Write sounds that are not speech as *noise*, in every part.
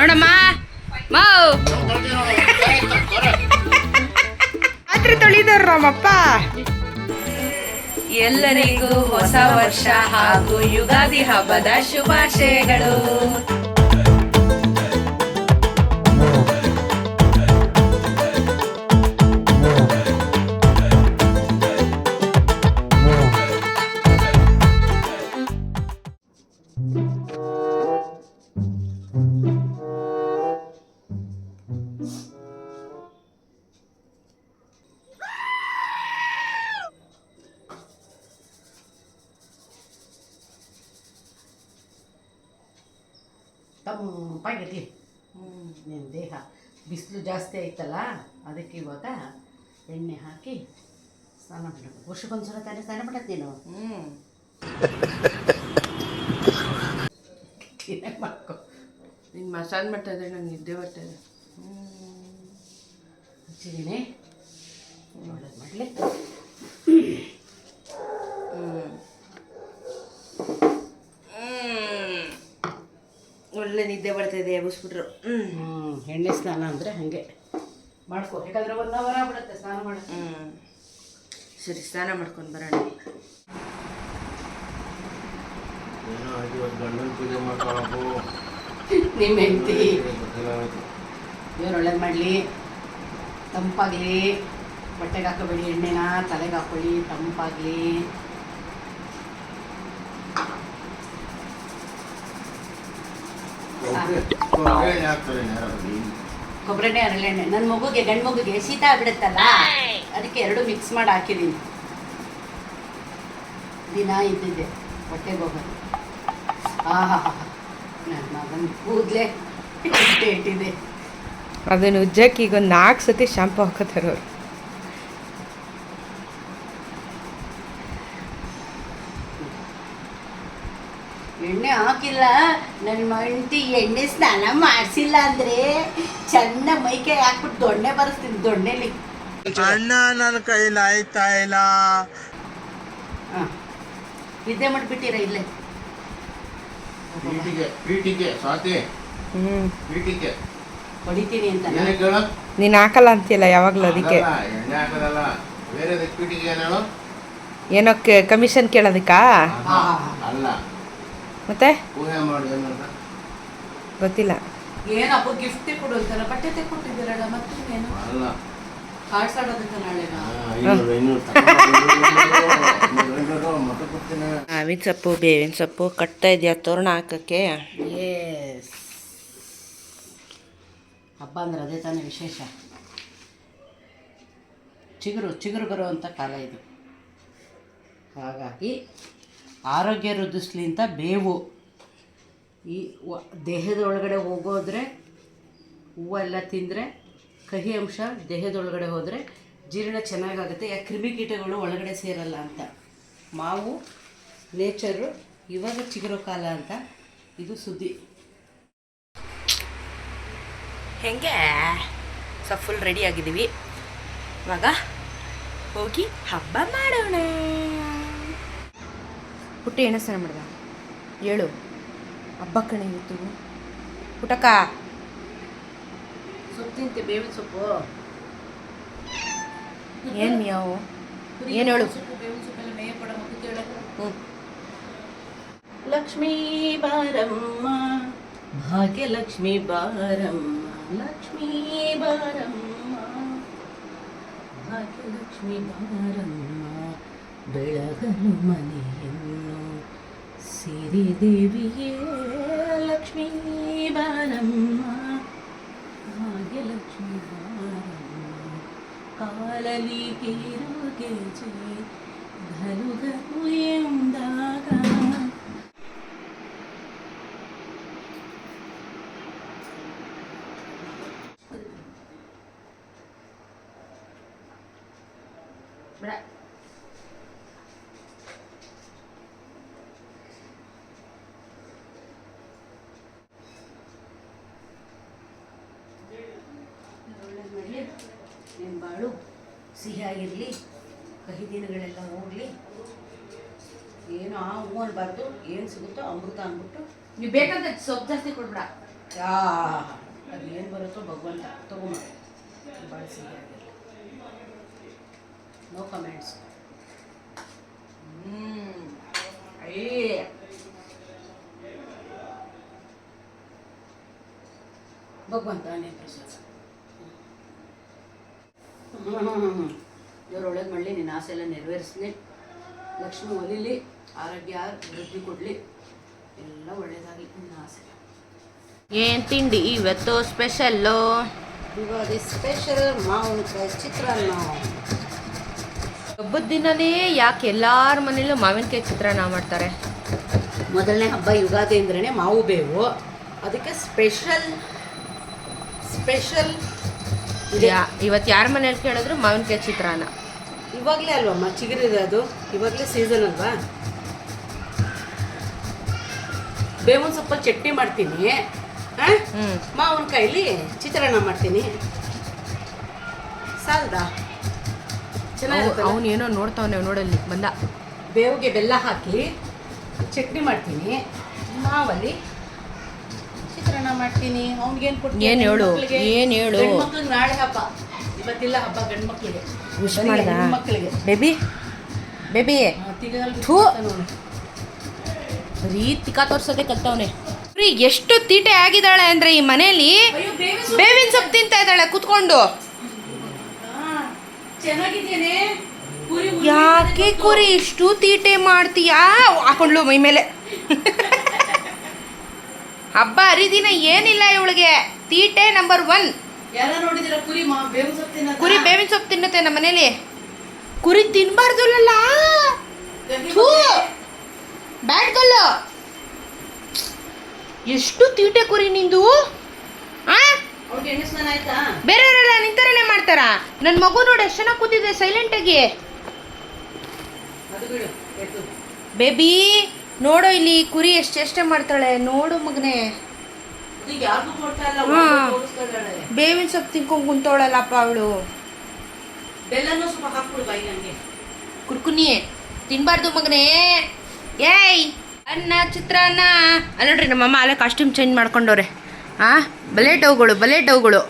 ನೋಡಮ್ಮ. ಮಾವ್ ರಾತ್ರಿ ತೊಳಿದವ್ರು ನಮ್ಮಪ್ಪ ಎಲ್ಲರಿಗೂ ಹೊಸ ವರ್ಷ ಹಾಗೂ ಯುಗಾದಿ ಹಬ್ಬದ ಶುಭಾಶಯಗಳು. ತಂಪಾಗಿರಲಿ ನಿಮ್ಮ ದೇಹ ಬಿಸಿಲು ಜಾಸ್ತಿ ಆಯ್ತಲ್ಲ ಅದಕ್ಕೆ ಇವಾಗ ಎಣ್ಣೆ ಹಾಕಿ ಸ್ನಾನ ಮಾಡಬೇಕು. ವರ್ಷಕ್ಕೊಂದ್ಸಲ ತಾನೇ ಸ್ನಾನ ಮಾಡತ್ತೆ ನೀನು? ಹ್ಞೂ ಮಾಡ್ಕೊ. ನಿನ್ ಮಸಾಲೆ ಮಾಡ್ತಾ ಇದ್ರೆ ನಂಗೆ ನಿದ್ದೆ ಬರ್ತದೆ. ಹಚ್ಚಿದ್ದೀನಿ ಒಳ್ಳೇದು ಮಾಡಲಿ. ಒಳ್ಳೆ ನಿದ್ದೆ ಬರ್ತಿದೆ ಎಬ್ಬಿಸ್ಬಿಟ್ರು. ಹ್ಮ್. ಹ್ಞೂ ಎಣ್ಣೆ ಸ್ನಾನ ಅಂದರೆ ಹಾಗೆ. ಮಾಡ್ಕೊ ಯಾಕಂದ್ರೆ ಒನ್ ಅವರ್ ಆಗ್ಬಿಡುತ್ತೆ ಸ್ನಾನ ಮಾಡೋದು ಹ್ಮ್. ಸರಿ ಸ್ನಾನ ಮಾಡ್ಕೊಂಡು ಬರೋಣ. ನಿಮ್ಮ ಹೆಂಡತಿ. ದೇವ್ರು ಒಳ್ಳೇದು ಮಾಡಲಿ. ತಂಪಾಗಲಿ. ಬಟ್ಟೆಗೆ ಹಾಕೋಬೇಡಿ ಎಣ್ಣೆನ ತಲೆಗೆ ಹಾಕೊಳ್ಳಿ ತಂಪಾಗಲಿ. ಹಾಕ್ತಾರೆ ಯಾರಾದ್ರು ಕೊಬ್ಬರಿ ಎಣ್ಣೆ. ಹರಳೆಣ್ಣೆ ನನ್ನ ಮಗುಗೆ ಗಂಡು ಮಗುಗೆ ಶೀತ ಆಗ್ಬಿಡುತ್ತಲ್ಲ? ಅದಕ್ಕೆ ಎರಡು ಮಿಕ್ಸ್ ಮಾಡಿ ಹಾಕಿದ್ದೀನಿ ದಿನ ಇದ್ದಿದ್ದೆ ಹೊಟ್ಟೆಗೆ ಹೋಗೋದು. ಆಹಾ ನನ್ನ ಮಗನ ಕೂದಲೇ ಇಟ್ಟಿದೆ. ಅದನ್ನು ಉಜ್ಜಕ್ಕೆ ಈಗ ಒಂದು ನಾಲ್ಕು ಸತಿ ಶಾಂಪು ಹಾಕೋತಾರ ಎಣ್ಣೆ ಹಾಕಿಲ್ಲ ನನ್ನ ಮಂಟಿ ಎಣ್ಣೆ ಸ್ನಾನ ಮಾಡಿಸಿಲ್ಲ ಅಂದರೆ ಚೆನ್ನ ಮೈಕೈ ಹಾಕ್ಬಿಟ್ಟು ದೊಣ್ಣೆ ಬರೆಸ್ತೀನಿ ದೊಣ್ಣೆಲಿ. ಅಣ್ಣ ನನ್ನ ಕೈಲಿ ಆಯ್ತಾ ಇಲ್ಲ. ಹಾಂ. ನಿದ್ದೆ ಮಾಡಿಬಿಟ್ಟಿರ ಇಲ್ಲೇ? ಪೀಟಿಗೆ ಪೀಟಿಗೆ ಸ್ವಾತಿ. ಹ್ಞೂ ಪೀಟಿಗೆ ಹೊಡಿತೀನಿ ಅಂತ ಏನಕ್ಕೆ ಹೇಳು ನೀನು ಹಾಕಲ್ಲ ಅಂತೀಯಲ್ಲ ಯಾವಾಗಲೂ ಅದಕ್ಕೆ? ಆಗಲ್ಲ, ಎಣ್ಣೆ ಹಾಕೋದಲ್ಲ. ಬೇರೆ ಪೀಟಿಗೆ ಏನು ಏನೋ ಕಮಿಷನ್ ಕೇಳೋದಕ್ಕಾ? ಅಲ್ಲ. ಏನಂತ? ಗೊತ್ತಿಲ್ಲ. ಏನಪ್ಪ ಗಿಫ್ಟ್ ಕೊಡು ಅಂತಾರ? ಬಟ್ಟೆ ತೆಕ್ಕೊಟ್ಟಿದ್ದೀರಲ್ಲ ಮತ್ತೆ ಏನು ಅಲ್ಲ. ಕಾರ್ಡ್ಸ್ ಆಡೋದಕ್ಕೆ ನಾಳೆ ಹಾ, ಐನೂರು ಐನೂರು ತಗೊಂಡು ಐನೂರು ಮತ್ತೆ ಕೊಡ್ತೀನಿ. ಮಾವಿನ ಸೊಪ್ಪು ಬೇವಿನ ಸೊಪ್ಪು ಕಟ್ತಾ ಇದೆಯಾ ತೋರಣ ಹಾಕಕ್ಕೆ? ಎಸ್ ಹಬ್ಬ ಅಂದ್ರೆ ಅದೇ ತಾನೇ ವಿಶೇಷ. ಚಿಗುರು ಚಿಗುರು ಬರುವಂಥ ಕಾಲ ಇದು. ಹಾಗಾಗಿ ಆರೋಗ್ಯ ವೃದ್ಧಿಸ್ಲಿ ಅಂತ ಬೇವು. ಈ ದೇಹದೊಳಗಡೆ ಹೋಗೋದ್ರೆ ಹೂವೆಲ್ಲ ತಿಂದರೆ ಕಹಿ ಅಂಶ ದೇಹದೊಳಗಡೆ ಹೋದರೆ ಜೀರ್ಣ ಚೆನ್ನಾಗಾಗುತ್ತೆ. ಯಾಕೆ ಕ್ರಿಮಿಕೀಟಗಳು ಒಳಗಡೆ ಸೇರಲ್ಲ ಅಂತ. ಮಾವು, ನೇಚರು ಇವಾಗ ಚಿಗುರೋ ಕಾಲ ಅಂತ. ಇದು ಸುದ್ದಿ. ಹೆಂಗೆ? ಸೊ ಫುಲ್ ರೆಡಿ ಆಗಿದ್ದೀವಿ. ಇವಾಗ ಹೋಗಿ ಹಬ್ಬ ಮಾಡೋಣ. ಪುಟ್ಟಿ ಎಣ್ಣೆ ಸ್ನಾನ ಮಾಡ್ದ? ಹೇಳು ಹಬ್ಬ ಕಣೆ ಇವತ್ತು. ಪುಟಕ ಸೊಪ್ಪು ತಿಂತೆ ಬೇವಿನ ಸೊಪ್ಪು? ಏನು ಮಿಯಾವು? ಏನು ಹೇಳು? ಸೊಪ್ಪು ಬಾರಮ್ಮ ಭಾಗ್ಯ ಲಕ್ಷ್ಮೀ ಬಾರಮ್ಮ ಹ್ಞೂ ಲಕ್ಷ್ಮೀ ಬಾರಮ್ಮ ಭಾಗ್ಯಲಕ್ಷ್ಮಿ ಬಾರಮ್ಮ ಲಕ್ಷ್ಮೀ ಬಾರಮ್ಮ ಭಾಗ್ಯಲಕ್ಷ್ಮಿ ಬಾರಮ್ಮ ಬೆಳಗಲು ಮನೆಯನ್ನು ಸಿರಿದೇವಿಯೇ ಲಕ್ಷ್ಮೀ ಬಾರಮ್ಮ ಭಾಗ್ಯಲಕ್ಷ್ಮಿ ಬಾರಮ್ಮ ಕಾಲಲಿ ತೀರುಗೆ ಘಲುಘಲು ಎಂದಾಗ ಬಿಡ ಒಳ್ಳೇದು ಮಾಡಲಿ ನಿಮ್ಮ ಬಾಳು ಸಿಹಿಯಾಗಿರಲಿ ಕಹಿ ದಿನಗಳೆಲ್ಲ ಹೋಗಲಿ ಏನು ಆ ಹೂ ಅನ್ಬಾರ್ದು ಏನು ಸಿಗುತ್ತೋ ಅಮೃತ ಅಂದ್ಬಿಟ್ಟು ನೀವು ಬೇಕಂತ ಸೊಪ್ಪು ಜಾಸ್ತಿ ಕೊಡ್ಬೇಡ. ಯಾ ಅದು ಏನು ಬರುತ್ತೋ ಭಗವಂತ ತಗೊಂಬ ಬಳಸಿ ನೋ ಕಮೆಂಟ್ಸ್ ಹ್ಞೂ ಅಯ್ಯೇ. ಭಗವಂತ ನೇ ಪ್ರಸಾದ ದೇವ್ರು ಒಳ್ಳೇದು ಮಾಡಲಿ ನಿನ್ನ ಆಸೆ ಎಲ್ಲ ನೆರವೇರಿಸಲಿ. ಲಕ್ಷ್ಮಿ ಒಲಿಲಿ ಆರೋಗ್ಯ ವೃದ್ಧಿ ಕೊಡಲಿ. ಎಲ್ಲ ಒಳ್ಳೇದಾಗಲಿ ನನ್ನ ಆಸೆ. ಏನು ತಿಂಡಿ ಇವತ್ತು ಸ್ಪೆಷಲ್ಲು? ಯುಗಾದಿ ಸ್ಪೆಷಲ್ ಮಾವಿನಕಾಯಿ ಚಿತ್ರಾನ್ನ. ಹಬ್ಬದ ದಿನನೇ ಯಾಕೆ ಎಲ್ಲಾರ ಮನೇಲೂ ಮಾವಿನಕಾಯಿ ಚಿತ್ರಾನ್ನ ಮಾಡ್ತಾರೆ? ಮೊದಲನೇ ಹಬ್ಬ ಯುಗಾದಿ ಅಂದ್ರೇ ಮಾವು ಬೇವು. ಅದಕ್ಕೆ ಸ್ಪೆಷಲ್ ಸ್ಪೆಷಲ್ ಇವತ್ತು ಯಾರ ಮನೇಲಿ ಕೇಳಿದ್ರು ಮಾವಿನಕಾಯಿ ಚಿತ್ರಾನ್ನ? ಇವಾಗಲೇ ಅಲ್ವಮ್ಮ ಚಿಗುರಿರೋದು ಇವಾಗಲೇ ಸೀಸನ್ ಅಲ್ವಾ? ಬೇವಿನ ಸೊಪ್ಪ ಚಟ್ನಿ ಮಾಡ್ತೀನಿ. ಮಾವಿನ ಕೈಲಿ ಚಿತ್ರಾನ್ನ ಮಾಡ್ತೀನಿ. ಸಾಲದಾ? ಚೆನ್ನಾಗಿರುತ್ತೆ ಅವನು ಏನೋ ನೋಡ್ತಾವನೆ ನೋಡಲ್ಲಿ ಬಂದ. ಬೇವಿಗೆ ಬೆಲ್ಲ ಹಾಕಿ ಚಟ್ನಿ ಮಾಡ್ತೀನಿ. ಮಾವಲ್ಲಿ ಚಿತ್ರಾನ್ನ ಮಾಡ್ತೀನಿ. ಅವ್ನಿಗೇನು ಕೊಡ್ತೀನಿ ಏನು ಹೇಳು? ಏನು ಹೇಳು? ಮಕ್ಳಿಗೆ ನಾಳೆ ಹಬ್ಬ. ಇವತ್ತಿಲ್ಲ ಹಬ್ಬ ಗಂಡು ಮಕ್ಕಳಿಗೆ ವಿಶ್ ಮಾಡ್ದ? ಮಕ್ಕಳಿಗೆ ಬೇಬಿ ಬೇಬಿ ಥೂ. ಬರೀ ತಿಕ್ಕ ತೋರ್ಸೋದೇ ಕಲ್ತವನೆ ರೀ ಎಷ್ಟು ತೀಟೆ ಆಗಿದ್ದಾಳೆ ಅಂದ್ರೆ ಈ ಮನೇಲಿ ಬೇವಿನ ಸೊಪ್ಪು ತಿಂತಾ ಇದ್ದಾಳೆ ಕುತ್ಕೊಂಡು. ಯಾಕೆ ಕುರಿ? ಇಷ್ಟು ತೀಟೆ ಮಾಡ್ತೀಯಾ? ಹಾಕೊಂಡ್ಲು ಮೈ ಮೇಲೆ. *laughs* ಹಬ್ಬ ಹರಿದಿನ ಏನಿಲ್ಲ ಇವಳಿಗೆ. ತೀಟೆ ನಂಬರ್ ಒನ್ ಯಾರ ನೋಡಿದಿರ ಕುರಿ ಬೇವಿನ ಸೊಪ್ಪು ತಿನ್ನತ್ತೆ ಕುರಿ ಬೇವಿನ ಸೊಪ್ಪು ತಿನ್ನುತ್ತೆ ನಮ್ಮ ಮನೇಲಿ. ಕುರಿ ಮಕ್ಳಿಗೆ ಬ್ಯಾಡ್ ಎಷ್ಟು ತೀಟೆ ಕುರಿ ನಿಂದು? ಬೇರೆಯವರೆಲ್ಲ ನಿಂತರನೇ ಮಾಡ್ತಾರ? ನನ್ನ ಮಗು ನೋಡಿ ಎಷ್ಟು ಚೆನ್ನಾಗಿ ಕೂತಿದೆ ಸೈಲೆಂಟ್ ಆಗಿ. ಬೇಬಿ ನೋಡು ಇಲ್ಲಿ ಕುರಿ ಎಷ್ಟು ಚೇಷ್ಟೆ ಮಾಡ್ತಾಳೆ. ನೋಡು ಮಗನೇ ಇದು ಯಾರಿಗೂ ಕೊಡ್ತಾ ಇಲ್ಲ ಹಾ. ಬೇವಿನ ಸೊಪ್ಪು ತಿನ್ಕೊಂಡ್ ಕುಂತೋಳಲ್ಲಪ್ಪ ಅವಳು. ಬೆಲ್ಲನೂ ಸ್ವಲ್ಪ ಹಾಕ್ಬಿಡು ಬಾಯಿ ನನಗೆ ಕುರ್ಕುನಿ ತಿನ್ಬಾರ್ದು ಮಗನೇ. ಏಯ್ ಅನ್ನ ಚಿತ್ರಾನ್ನ ಅಲ್ಲ ನೋಡ್ರಿ ನಮ್ಮಮ್ಮ ಅಲ್ಲೇ ಕಾಸ್ಟ್ಯೂಮ್ ಚೇಂಜ್ ಮಾಡ್ಕೊಂಡವ್ರೆ. ಆ ಬಲೆ ಡೌಗಳು ಬಲೆ ಡೌಗಳು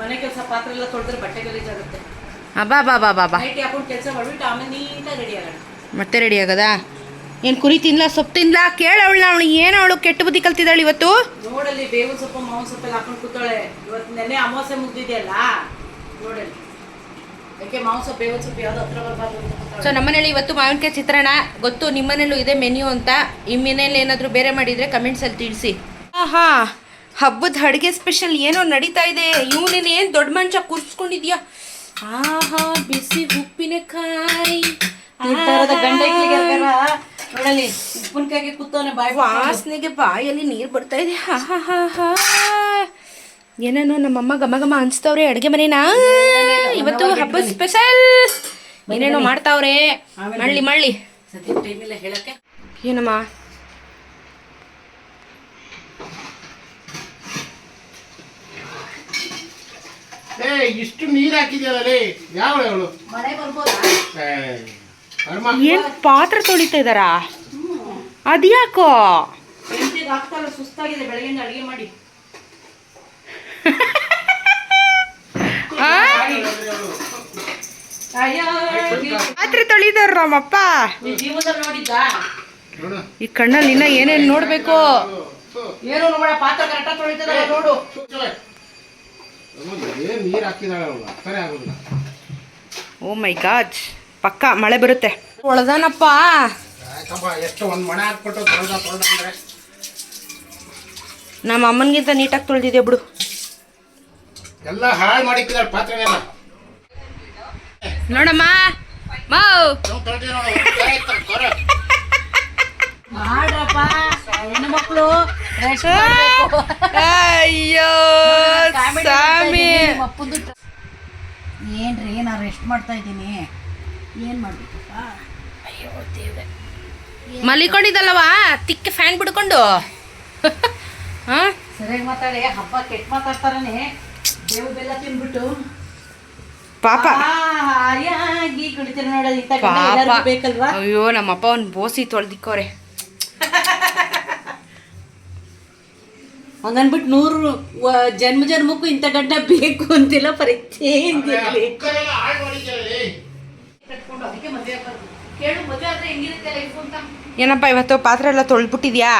ಮನೆ ಕೆಲಸ ಪಾತ್ರೆ ಎಲ್ಲ ತೊಳೆದ್ರೆ ಬಟ್ಟೆ ಗಲೀಜಾಗುತ್ತೆ ಅಬ್ಬಾ ಬಾ ಬಾ ಬಾ ಬಾ ನೈಟ್ ಹಾಕೊಂಡು ಕೆಲಸ ಮಾಡ್ಬಿಟ್ಟು ಆಮೇಲೆ ನೀಟಾಗಿ ರೆಡಿ ಆಗೋಣ. ಮತ್ತೆ ರೆಡಿ ಆಗದಾ? ಏನು ಕುರಿ ತಿನ್ಲಾ ಸೊಪ್ಪು ತಿನ್ಲಾ? ಕೇಳವಳ ಅವಳು ಏನು ಅವಳು ಕೆಟ್ಟ ಬುದ್ಧಿ ಕಲ್ತಿದ್ದಾಳೆ ಇವತ್ತು. ನೋಡಲ್ಲಿ ಬೇವು ಸೊಪ್ಪು ಮಾವು ಸೊಪ್ಪು ಎಲ್ಲ ಹಾಕೊಂಡು ಕೂತಾಳೆ ಇವತ್ತು ನೆನೆ ಅಮಾವಾಸ್ಯೆ ಮುಗ್ದಿದೆಯಲ್ಲ ನೋಡಲ್ಲಿ. ಯಾಕೆ ಮಾವು ಸೊಪ್ಪು ಬೇವು ಸೊಪ್ಪು ಯಾವ್ದು ಹತ್ರ ಬರಬಾರ್ದು ಸೊ. ನಮ್ಮನೇಲಿ ಇವತ್ತು ಮಾವಿನಕಾಯಿ ಚಿತ್ರಣ ಗೊತ್ತು ನಿಮ್ಮನೇಲೂ ಇದೆ ಮೆನ್ಯೂ ಅಂತ. ಈ ಮನೇಲಿ ಏನಾದರೂ ಬೇರೆ ಮಾಡಿದರೆ ಕಮೆಂಟ್ಸಲ್ಲಿ ತಿಳಿಸಿ. ಆಹಾ ಹಬ್ಬದ ಅಡುಗೆ ಸ್ಪೆಷಲ್ ಏನೋ ನಡೀತಾ ಇದೆ. ಇವನೇನು ಏನು ದೊಡ್ಡ ಮಂಚ ಕುರ್ಸ್ಕೊಂಡಿದ್ಯಾ? ಆಹಾ ಬಿಸಿ ಉಪ್ಪಿನಕಾಯಿ. ನೋಡಲ್ಲಿ ಉಪ್ಪಿನಕಾಯಿಗೆ ಕೂತವನೆ ಬಾಯಿ ವಾಸನೆಗೆ ಬಾಯಲ್ಲಿ ನೀರು ಬರ್ತಾ ಇದೆ. ಹಾ ಹಾ ಹಾ ಹಾ. ಏನೇನೋ ನಮ್ಮಮ್ಮ ಗಮ ಗಮ ಅನ್ಸ್ತವ್ರೆ ಅಡುಗೆ ಮನೇನ? ಇವತ್ತು ಹಬ್ಬ ಸ್ಪೆಷಲ್ ಏನೇನೋ ಮಾಡ್ತಾವ್ರೆ? ಮಳ್ಳಿ ಮಳ್ಳಿ. ಸದ್ಯ ಟೈಮ್ ಇಲ್ಲ ಹೇಳಕ್ಕೆ. ಏನಮ್ಮ? ಏ ಇಷ್ಟು ನೀರು ಹಾಕಿದ್ಯಲ್ಲೇ ಯಾವ ಮಳೆ ಬರ್ಬೋದಾ? ಏನ್ ಪಾತ್ರೆ ತೊಳಿತಾ ಇದಾರಾ ಅದ್ಯಾಕೋ? ಪಾತ್ರ ತೊಳಿದವ್ರ ಸುಸ್ತಾಗಿದೆ ಅಡುಗೆ ಮಾಡಿ. ಪಾತ್ರೆ ತೊಳಿದಾರ ನಮ್ಮಪ್ಪ. ಜೀವನದಲ್ಲಿ ನೋಡಿದ್ದಾ? ನೋಡು. ಈ ಕಣ್ಣಲ್ಲಿ ಇನ್ನ ಏನೇನ್ ನೋಡ್ಬೇಕು? ಏನು ನೋಡ ಪಾತ್ರ ಕರೆಕ್ಟಾಗಿ ತೊಳಿತದಲ್ಲ ನೋಡು. ಏನು ನೀರು ಹಾಕಿದಾಳೆ ಅವಳು. ಅರ್ಥನೇ ಆಗೋದಿಲ್ಲ. ಓ ಮೈ ಗಾಡ್ ಪಕ್ಕ ಮಳೆ ಬರುತ್ತೆ. ಒಳದಾನಪ್ಪ. ಎಷ್ಟು ಒಂದು ಮಣೆ ಹಾಕ್ಬಿಟ್ಟು ತೊಳ್ದ ತೊಳ್ದ ಅಂದ್ರೆ? ನಮ್ಮ ಅಮ್ಮನಿಗಿಂತ ನೀಟಾಗಿ ತೊಳೆದಿದೆ ಬಿಡು. ಎಲ್ಲ ಹಾಳು ಮಾಡಿಕ್ಕಿದ್ದಾರೆ ಪಾತ್ರೆನೆಲ್ಲ ನೋಡಮ್ಮ ಮಾವ್. ಮಾಡ್ರಪ್ಪ ಅಯ್ಯೋ ಸ್ವಾಮಿ. ಏನ್ರಿ ನಾನು ರೆಸ್ಟ್ ಮಾಡ್ತಾ ಇದ್ದೀನಿ. ಏನು ಮಾಡ್ಬೇಕಪ್ಪ? ಮಲಿಕೊಂಡಿದ್ದಲ್ಲವಾ? ತಿಕ್ಕ ಫ್ಯಾನ್ ಬಿಡ್ಕೊಂಡು. *laughs* ಹಾ? ಸರಿಯಾಗಿ ಮಾತಾಡಿ ಹಬ್ಬ ಕೆಟ್ಟ ಮಾತಾಡ್ತಾರನೆ. ಬೇವು ಬೆಲ್ಲ ತಿನ್ಬಿಟ್ಟು ಪಾಪ. ಹಾಯಾಗಿ ಕುಡಿತೀರ ನೋಡೋದು ಪಾಪ. ಬೇಕಲ್ವಾ? ಅಯ್ಯೋ ನಮ್ಮಪ್ಪ ಒಂದು ಬೋಸಿ ತೊಳೆದಿಕ್ಕೋರೆ. ಹಂಗನ್ಬಿಟ್ಟು ನೂರು ಜನ್ಮ ಜನ್ಮಕ್ಕೂ ಇಂಥ ಗಡ್ಡ ಬೇಕು ಅಂತಿಲ್ಲ ಪರೀಕ್ಷೆ ಏನಪ್ಪ ಇವತ್ತು ಪಾತ್ರೆ ಎಲ್ಲ ತೊಳ್ಬಿಟ್ಟಿದ್ಯಾ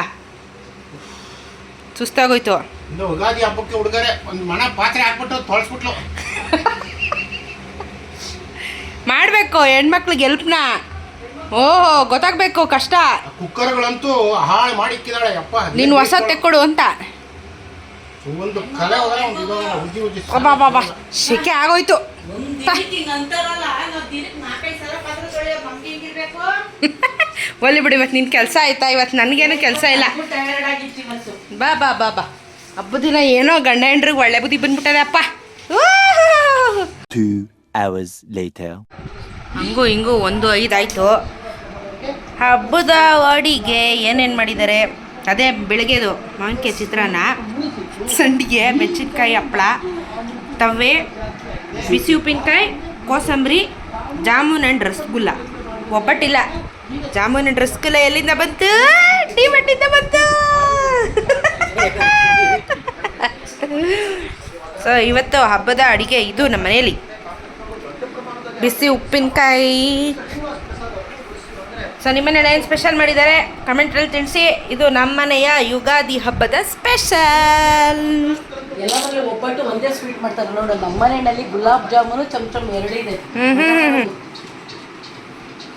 ಸುಸ್ತಾಗೋಯ್ತು. ಯುಗಾದಿ ಹಬ್ಬಕ್ಕೆ ಹುಡುಗರೆ ಒಂದು ಮಣ ಪಾತ್ರೆ ಹಾಕ್ಬಿಟ್ಟು ತೊಳ್ಸ್ಬಿಟ್ಲು. ಮಾಡಬೇಕು ಹೆಣ್ಮಕ್ಳಿಗೆ ಎಲ್ಪ್ನ ಓಹೋ ಗೊತ್ತಾಗಬೇಕು ಕಷ್ಟ. ಕುಕ್ಕರ್ಗಳಂತೂ ಹಾಳು ಮಾಡಿಕ್ಕಿದಾಳೆ ಅಪ್ಪ. ನೀನು ಹೊಸ ತೆಕ್ಕೊಡು ಅಂತ. ಒಂದು ಕಲೆ ಹೋದ್ರೆ ಒಂದು ಇದು ಹೋಗಲ್ಲ, ಉಜ್ಜಿ ಉಜ್ಜಿ ಅಬ್ಬಾ ಬಾಬಾ ಶೆಕೆ ಆಗೋಯ್ತು. ಒಲ್ಲಿ ಬಿಡಿ ಇವತ್ತು ನಿನ್ನ ಕೆಲಸ ಆಯ್ತಾ? ಇವತ್ತು ನನಗೇನು ಕೆಲಸ ಇಲ್ಲ. ಬಾ ಬಾ ಬಾ ಬಾ. ಹಬ್ಬ ದಿನ ಏನೋ ಗಂಡ ಹೆಂಡ್ರಿಗೆ ಒಳ್ಳೆ ಬುದ್ಧಿ ಬಂದ್ಬಿಟ್ಟದೆ ಅಪ್ಪ ಹಿಂಗು Two hours later. ಹಂಗೂ ಹಿಂಗೂ ಒಂದು ಐದಾಯ್ತು. ಹಬ್ಬದ ಅಡಿಗೆ ಏನೇನು ಮಾಡಿದ್ದಾರೆ? ಅದೇ ಬೆಳಗ್ಗೆದು ಮಾವಿನಕಾಯಿ ಚಿತ್ರಾನ್ನ ಸಂಡಿಗೆ ಮೆಣಸಿನ್ಕಾಯಿ ಹಪ್ಪಳ ತವ್ವೆ ಬಿಸಿ ಉಪ್ಪಿನಕಾಯಿ, ಕೋಸಂಬರಿ, ಜಾಮೂನ್ ಆ್ಯಂಡ್ ರಸಗುಲ್ಲ. ಒಬ್ಬಟ್ಟಿಲ್ಲ. ಜಾಮೂನ್ ಆ್ಯಂಡ್ ರಸಗುಲ್ಲ ಎಲ್ಲಿಂದ ಬಂತು? ಡಿ ಮಟ್ಟಿಂದ ಬಂತು. ಸೊ ಇವತ್ತು ಹಬ್ಬದ ಅಡಿಗೆ ಇದು ನಮ್ಮ ಮನೆಯಲ್ಲಿ. ಬಿಸಿ ಉಪ್ಪಿನಕಾಯಿ. ಸೊ ನಿಮ್ಮನೇಲಿ ಏನು ಸ್ಪೆಷಲ್ ಮಾಡಿದ್ದಾರೆ? ಕಮೆಂಟ್ರಲ್ಲಿ ತಿಳಿಸಿ. ಇದು ನಮ್ಮನೆಯ ಯುಗಾದಿ ಹಬ್ಬದ ಸ್ಪೆಷಲ್ ಎಲ್ಲರಲ್ಲಿ ಒಬ್ಬಟ್ಟು ಒಂದೇ ಸ್ವೀಟ್ ಮಾಡ್ತಾರೆ ನೋಡು. ನಮ್ಮ ಮನೆಯಲ್ಲಿ ಗುಲಾಬ್ ಜಾಮೂನು ಚಮಚಮ್ ಎರಡಿದೆ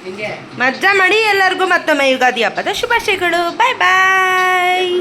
ಹಿಂಗೆ? ಮಜ್ಜಾ ಮಾಡಿ ಎಲ್ಲರಿಗೂ ಮತ್ತೊಮ್ಮೆ ಯುಗಾದಿ ಹಬ್ಬದ ಶುಭಾಶಯಗಳು. ಬಾಯ್ ಬಾಯ್